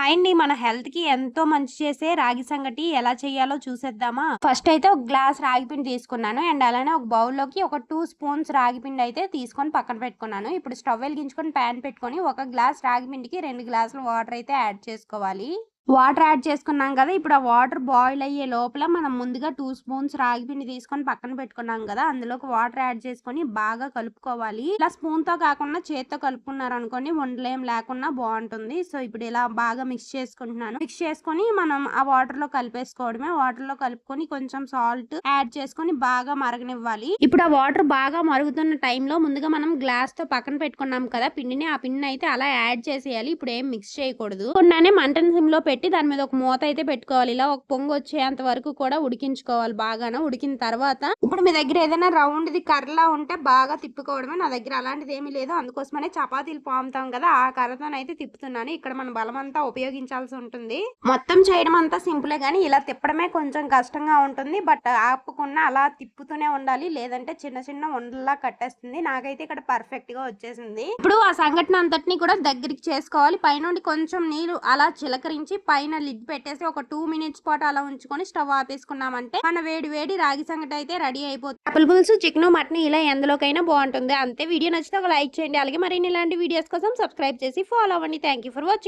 Hi అండి మన హెల్త్కి ఎంతో మంచి చేసే రాగి సంగటి ఎలా చేయాలో చూసేద్దామా? ఫస్ట్ అయితే ఒక గ్లాస్ రాగి పిండి తీసుకున్నాను. అండ్ అలానే ఒక బౌల్లోకి ఒక టూ స్పూన్స్ రాగి పిండి అయితే తీసుకొని పక్కన పెట్టుకున్నాను. ఇప్పుడు స్టవ్ వెలిగించుకొని ప్యాన్ పెట్టుకొని ఒక గ్లాస్ రాగి పిండికి రెండు గ్లాసులు వాటర్ అయితే యాడ్ చేసుకోవాలి. వాటర్ యాడ్ చేసుకున్నాం కదా ఇప్పుడు ఆ వాటర్ బాయిల్ అయ్యే లోపల మనం ముందుగా టూ స్పూన్స్ రాగి పిండి తీసుకొని పక్కన పెట్టుకున్నాం కదా అందులోకి వాటర్ యాడ్ చేసుకొని బాగా కలుపుకోవాలి. ఇలా స్పూన్తో కాకుండా చేత్తో కలుపుకున్నారు అనుకోండి వండలేం లేకుండా బాగుంటుంది. సో ఇప్పుడు ఇలా బాగా మిక్స్ చేసుకుంటున్నాను. మిక్స్ చేసుకొని మనం ఆ వాటర్లో కలిపేసుకోవడమే. వాటర్లో కలుపుకొని కొంచెం సాల్ట్ యాడ్ చేసుకొని బాగా మరగనివ్వాలి. ఇప్పుడు ఆ వాటర్ బాగా మరుగుతున్న టైంలో ముందుగా మనం గ్లాస్తో పక్కన పెట్టుకున్నాం కదా పిండిని ఆ పిండిని అయితే అలా యాడ్ చేసేయాలి. ఇప్పుడు ఏం మిక్స్ చేయకూడదు. కొన్నానే మంటన్ సిమ్లో పెట్టి దాని మీద ఒక మూత అయితే పెట్టుకోవాలి. ఇలా ఒక పొంగు వచ్చేంత వరకు కూడా ఉడికించుకోవాలి బాగానే. ఉడికిన తర్వాత ఇప్పుడు మీ దగ్గర ఏదైనా రౌండ్ది కర్రలా ఉంటే బాగా తిప్పుకోవడమే. నా దగ్గర అలాంటిది ఏమీ లేదు. అందుకోసమనే చపాతీలు పాముతాం కదా ఆ కర్రతోనైతే తిప్పుతున్నాను. ఇక్కడ మన బలం అంతా ఉపయోగించాల్సి ఉంటుంది. మొత్తం చేయడం అంతా సింపులే కానీ ఇలా తిప్పడమే కొంచెం కష్టంగా ఉంటుంది. బట్ ఆపకుండా అలా తిప్పుతూనే ఉండాలి. లేదంటే చిన్న చిన్న ఉండల్లా కట్టేస్తుంది. నాకైతే ఇక్కడ పర్ఫెక్ట్గా వచ్చేసింది. ఇప్పుడు ఆ సంఘటన అంతటిని కూడా దగ్గరికి చేసుకోవాలి. పైనుండి కొంచెం నీరు అలా చిలకరించి పైన లిడ్ పెట్టేసి ఒక టూ మినిట్స్ పాటు అలా ఉంచుకొని స్టవ్ ఆపేసుకున్నామంటే మన వేడి వేడి రాగి సంగటి అయితే రెడీ అయిపోతుంది. చేపల పులుసు చికెన్ మటన్ ఇలా ఎందులోకైనా బాగుంటుంది. అంతే. వీడియో నచ్చితే ఒక లైక్ చేయండి. అలాగే మరిన్ని ఇలాంటి వీడియోస్ కోసం సబ్స్క్రైబ్ చేసి ఫాలో అవ్వండి. Thank for watching.